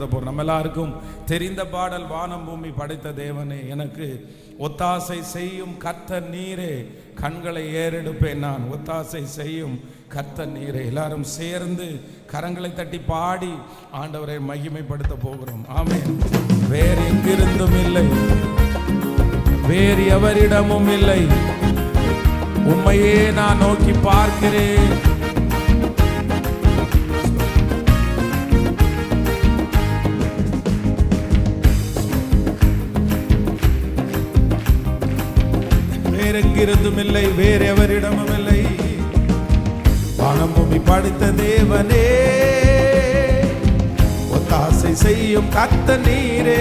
மகிமைப்படுத்த போகிறோம் நம்ம எல்லாருக்கும் தெரிந்த பாடல் வானம் பூமி படைத்த தேவனே எனக்கு ஒத்தாசை செய்யும் கத்த நீரே கண்களை ஏறெடுப்பேன் நான். ஒத்தாசை செய்யும் கத்த நீரே. எல்லாரும் சேர்ந்து கரங்களை தட்டி பாடி ஆண்டவரை மகிமைப்படுத்த போகிறோம். ஆமே வேறு எங்கிருந்தும் இல்லை. வேறு எவரிடமும் இல்லை. உண்மையே நான் நோக்கி பார்க்கிறேன். வேறெங்கிருந்தும் இல்லை வேற எவரிடமும் இல்லை வானம் பூமி படைத்த தேவனே ஒத்தாசை செய்யும் கத்த நீரே.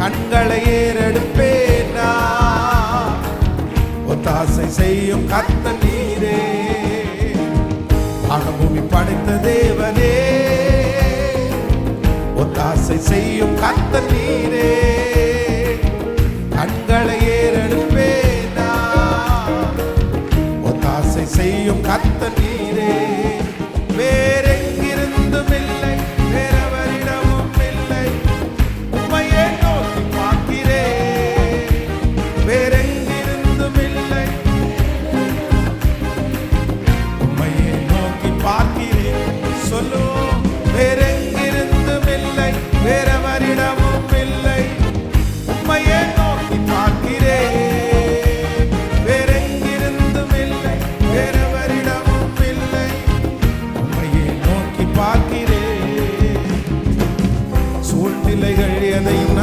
கண்களை ஏறெடுப்பேன் ஒத்தாசை செய்யும் கத்த நீரே. வானம் பூமி படைத்த தேவனே ஒத்தாசை செய்யும் கத்த நீரே. செய்யும் கத்த நீரே.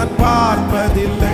நான் பார்ப்பதில்லை.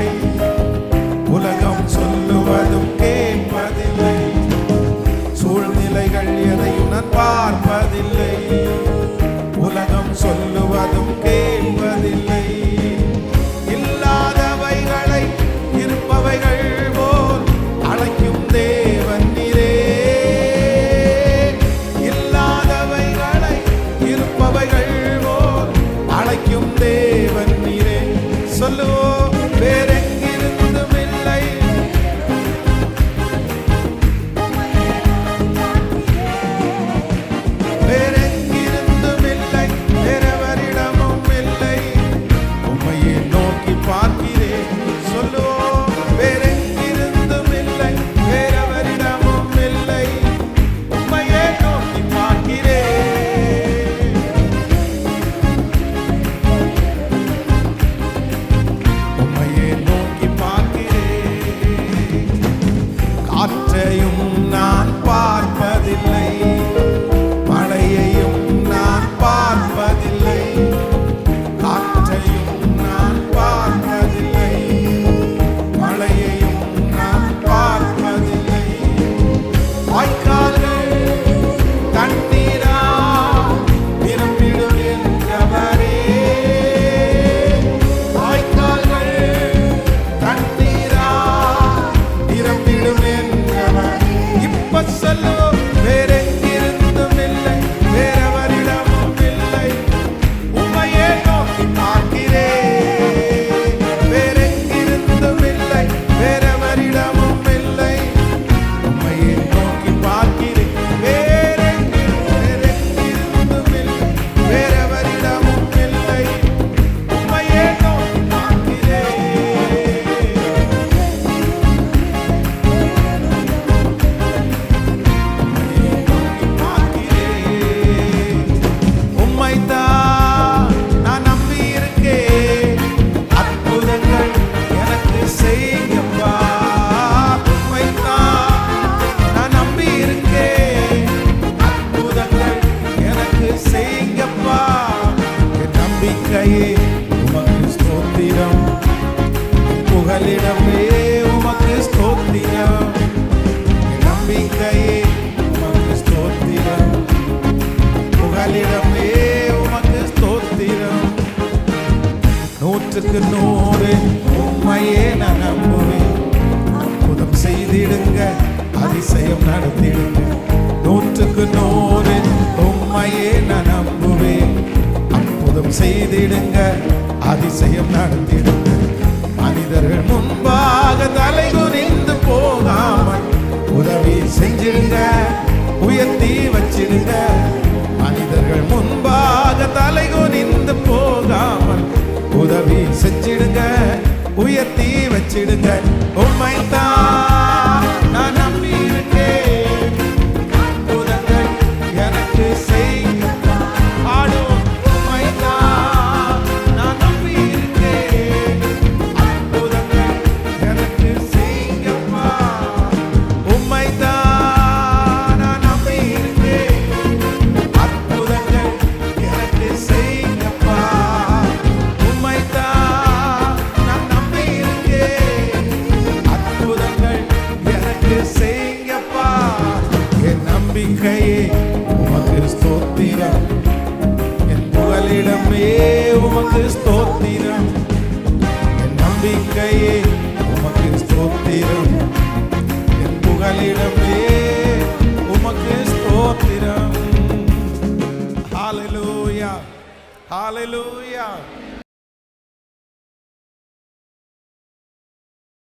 நம்பிக்கையே உமக்கு ஸ்தோத்திரம். புகலிடமே உமக்கு ஸ்தோத்திரம். நம்பிக்கையே உமக்கு ஸ்தோத்திரம். புகலிடமே உமக்கு ஸ்தோத்திரம். நூற்றுக்கு நூறு நடத்திடுங்க அதிசயம் நடத்திடுங்க. மனிதர்கள் முன்பாக தலை குனிந்து போகாமல் உதவி செஞ்சிடுங்க. உயர்த்தி வச்சிடுங்க. மனிதர்கள் முன்பாக தலை குனிந்து போகாமல் உதவி செஞ்சிடுங்க. உயர்த்தி வச்சிடுங்க. உண்மைத்தான் புகலிடமே உமக்கு ஸ்தோத்திரம். என் நம்பிக்கையே